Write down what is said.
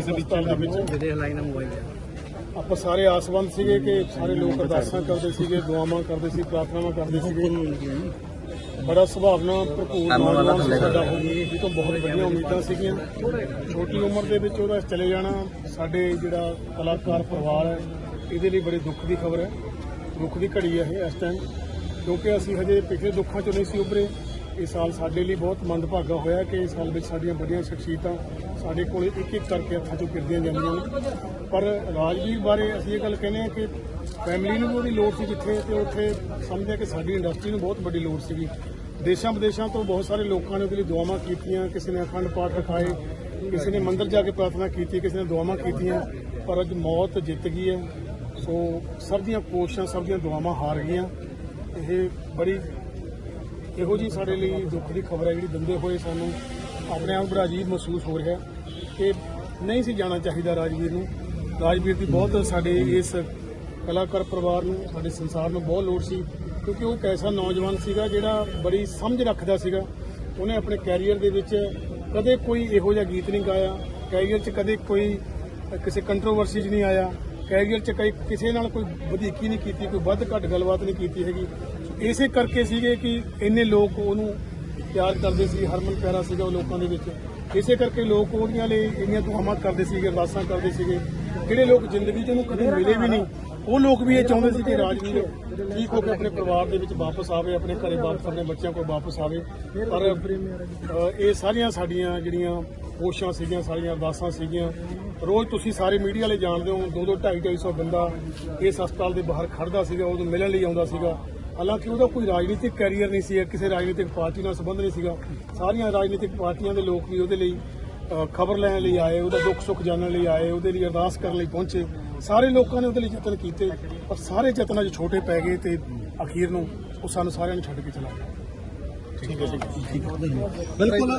ਇਸ ਹਸਪਤਾਲ ਦੇ ਵਿੱਚ ਵਿਦੇਸ਼ ਲਾਈਨ ਮੋਬਾਈਲ ਆਪਾਂ ਸਾਰੇ ਆਸਵੰਦ ਸੀਗੇ ਕਿ ਸਾਰੇ ਲੋਕ ਅਰਦਾਸਾਂ ਕਰਦੇ ਸੀਗੇ ਦੁਆਵਾਂ ਕਰਦੇ ਸੀ ਪ੍ਰਾਰਥਨਾਵਾਂ ਕਰਦੇ ਸੀਗੇ। ਬੜਾ ਸੁਭਾਵਨਾ ਭਰਪੂਰ ਨੌਜਵਾਨ ਸੀ ਸਾਡਾ ਜੀ ਤੋਂ ਬਹੁਤ ਵੱਡੀਆਂ ਉਮੀਦਾਂ ਸੀਗੀਆਂ। ਛੋਟੀ ਉਮਰ ਦੇ ਵਿੱਚ ਉਹਦਾ ਚਲੇ ਜਾਣਾ ਸਾਡੇ ਜਿਹੜਾ ਕਲਾਕਾਰ ਪਰਿਵਾਰ ਹੈ ਇਹਦੇ ਲਈ ਬੜੀ ਦੁੱਖ ਦੀ ਖਬਰ ਹੈ। ਦੁੱਖ ਦੀ ਘੜੀ ਹੈ ਇਹ ਇਸ ਟਾਈਮ ਕਿਉਂਕਿ ਅਸੀਂ ਹਜੇ ਪਿਛਲੇ ਦੁੱਖਾਂ ਚੋਂ ਨਹੀਂ ਸੀ ਉੱਭਰੇ। ਇਹ ਸਾਲ ਸਾਡੇ ਲਈ ਬਹੁਤ ਮੰਦਭਾਗਾ ਹੋਇਆ ਕਿ ਇਸ ਸਾਲ ਵਿੱਚ ਸਾਡੀਆਂ ਵੱਡੀਆਂ ਸ਼ਖਸੀਅਤਾਂ ਸਾਡੇ ਕੋਲ ਇੱਕ ਇੱਕ ਕਰਕੇ ਹੱਥਾਂ ਚੋਂ ਕਿਰਦੀਆਂ ਜਾਂਦੀਆਂ ਨੇ। ਪਰ ਰਾਜਵੀਰ ਬਾਰੇ ਅਸੀਂ ਇਹ ਗੱਲ ਕਹਿੰਦੇ ਹਾਂ ਕਿ ਫੈਮਿਲੀ ਨੂੰ ਵੀ ਉਹਦੀ ਲੋੜ ਸੀ ਜਿੱਥੇ ਤੇ ਉੱਥੇ ਸਮਝਦੇ ਕਿ ਸਾਡੀ ਇੰਡਸਟਰੀ ਨੂੰ ਬਹੁਤ ਵੱਡੀ ਲੋੜ ਸੀਗੀ। ਦੇਸ਼ਾਂ ਵਿਦੇਸ਼ਾਂ ਤੋਂ ਬਹੁਤ ਸਾਰੇ ਲੋਕਾਂ ਨੇ ਉਹਦੇ ਲਈ ਦੁਆਵਾਂ ਕੀਤੀਆਂ, ਕਿਸੇ ਨੇ ਅਖੰਡ ਪਾਠ ਰਖਾਏ, ਕਿਸੇ ਨੇ ਮੰਦਰ ਜਾ ਕੇ ਪ੍ਰਾਰਥਨਾ ਕੀਤੀ, ਕਿਸੇ ਨੇ ਦੁਆਵਾਂ ਕੀਤੀਆਂ, ਪਰ ਅੱਜ ਮੌਤ ਜਿੱਤ ਗਈ ਹੈ। ਸੋ ਸਭ ਦੀਆਂ ਕੋਸ਼ਿਸ਼ਾਂ, ਸਭ ਦੀਆਂ ਦੁਆਵਾਂ ਹਾਰ ਗਈਆਂ। ਇਹ ਬੜੀ ਇਹੋ ਜੀ ਸਾਡੇ ਲਈ ਦੁੱਖ ਦੀ ਖਬਰ ਹੈ ਜਿਹੜੀ ਦਿੰਦੇ ਹੋਏ ਸਾਨੂੰ ਆਪਣੇ ਆਪ ਬੜਾ ਅਜੀਬ ਮਹਿਸੂਸ ਹੋ ਰਿਹਾ ਕਿ ਨਹੀਂ ਸੀ ਜਾਣਾ ਚਾਹੀਦਾ ਰਾਜਵੀਰ ਨੂੰ। ਰਾਜਵੀਰ ਦੀ ਬਹੁਤ ਸਾਡੇ ਇਸ ਕਲਾਕਾਰ ਪਰਿਵਾਰ ਨੂੰ, ਸਾਡੇ ਸੰਸਾਰ ਨੂੰ ਬਹੁਤ ਲੋੜ ਸੀ ਕਿਉਂਕਿ ਉਹ ਇੱਕ ਐਸਾ ਨੌਜਵਾਨ ਸੀਗਾ ਜਿਹੜਾ ਬੜੀ ਸਮਝ ਰੱਖਦਾ ਸੀਗਾ। ਉਹਨੇ ਆਪਣੇ ਕੈਰੀਅਰ ਦੇ ਵਿੱਚ ਕਦੇ ਕੋਈ ਇਹੋ ਜਿਹਾ ਗੀਤ ਨਹੀਂ ਗਾਇਆ, ਕੈਰੀਅਰ 'ਚ ਕਦੇ ਕੋਈ ਕਿਸੇ ਕੰਟਰੋਵਰਸੀ 'ਚ ਨਹੀਂ ਆਇਆ, ਕੈਰੀਅਰ 'ਚ ਕਈ ਕਿਸੇ ਨਾਲ ਕੋਈ ਵਧੀਕੀ ਨਹੀਂ ਕੀਤੀ, ਕੋਈ ਵੱਧ ਘੱਟ ਗੱਲਬਾਤ ਨਹੀਂ ਕੀਤੀ ਹੈਗੀ। ਇਸੇ ਕਰਕੇ ਸੀਗੇ ਕਿ ਇੰਨੇ ਲੋਕ ਉਹਨੂੰ ਪਿਆਰ ਕਰਦੇ ਸੀ, ਹਰਮਨ ਪਿਆਰਾ ਸੀਗਾ ਉਹ ਲੋਕਾਂ ਦੇ ਵਿੱਚ। ਇਸੇ ਕਰਕੇ ਲੋਕ ਉਹਦੀਆਂ ਲਈ ਇੰਨੀਆਂ ਦੁਆਵਾਂ ਕਰਦੇ ਸੀਗੇ ਅਰਦਾਸਾਂ ਕਰਦੇ ਸੀਗੇ। ਜਿਹੜੇ ਲੋਕ ਜ਼ਿੰਦਗੀ 'ਚ ਉਹਨੂੰ ਕਦੇ ਮਿਲੇ ਵੀ ਨਹੀਂ, ਉਹ ਲੋਕ ਵੀ ਇਹ ਚਾਹੁੰਦੇ ਸੀ ਕਿ ਰਾਜਵੀਰ ਠੀਕ ਹੋ ਕੇ ਆਪਣੇ ਪਰਿਵਾਰ ਦੇ ਵਿੱਚ ਵਾਪਸ ਆਵੇ, ਆਪਣੇ ਘਰੇ ਵਾਪਸ, ਆਪਣੇ ਬੱਚਿਆਂ ਕੋਲ ਵਾਪਸ ਆਵੇ। ਪਰ ਇਹ ਸਾਰੀਆਂ ਸਾਡੀਆਂ ਜਿਹੜੀਆਂ ਕੋਸ਼ਾਂ ਸੀਗੀਆਂ, ਸਾਰੀਆਂ ਅਰਦਾਸਾਂ ਸੀਗੀਆਂ, ਰੋਜ਼ ਤੁਸੀਂ ਸਾਰੇ ਮੀਡੀਆ ਵਾਲੇ ਜਾਣਦੇ ਹੋ ਦੋ ਦੋ ਢਾਈ ਢਾਈ ਸੌ ਬੰਦਾ ਇਸ ਹਸਪਤਾਲ ਦੇ ਬਾਹਰ ਖੜਦਾ ਸੀਗਾ, ਉਹਨੂੰ ਮਿਲਣ ਲਈ ਆਉਂਦਾ ਸੀਗਾ। ਹਾਲਾਂਕਿ ਉਹਦਾ ਕੋਈ ਰਾਜਨੀਤਿਕ ਕੈਰੀਅਰ ਨਹੀਂ ਸੀ ਕਿਸੇ ਰਾਜਨੀਤਿਕ ਪਾਰਟੀ ਨਾਲ ਸੰਬੰਧ ਨਹੀਂ ਸੀਗਾ। ਸਾਰੀਆਂ ਰਾਜਨੀਤਿਕ ਪਾਰਟੀਆਂ ਦੇ ਲੋਕ ਵੀ ਉਹਦੇ ਲਈ ਖਬਰ ਲੈਣ ਲਈ ਆਏ ਉਹਦਾ ਦੁੱਖ ਸੁੱਖ ਜਾਣਨ ਲਈ ਆਏ ਉਹਦੇ ਲਈ ਅਰਦਾਸ ਕਰਨ ਲਈ ਪਹੁੰਚੇ। ਸਾਰੇ ਲੋਕਾਂ ਨੇ ਉਹਦੇ ਲਈ ਯਤਨ ਕੀਤੇ ਪਰ ਸਾਰੇ ਯਤਨਾਂ 'ਚ ਛੋਟੇ ਪੈ ਗਏ ਤੇ ਅਖੀਰ ਨੂੰ ਉਹ ਸਾਨੂੰ ਸਾਰਿਆਂ ਨੂੰ ਛੱਡ ਕੇ ਚਲਾ ਗਿਆ। ਠੀਕ ਹੈ ਜੀ ਬਿਲਕੁਲ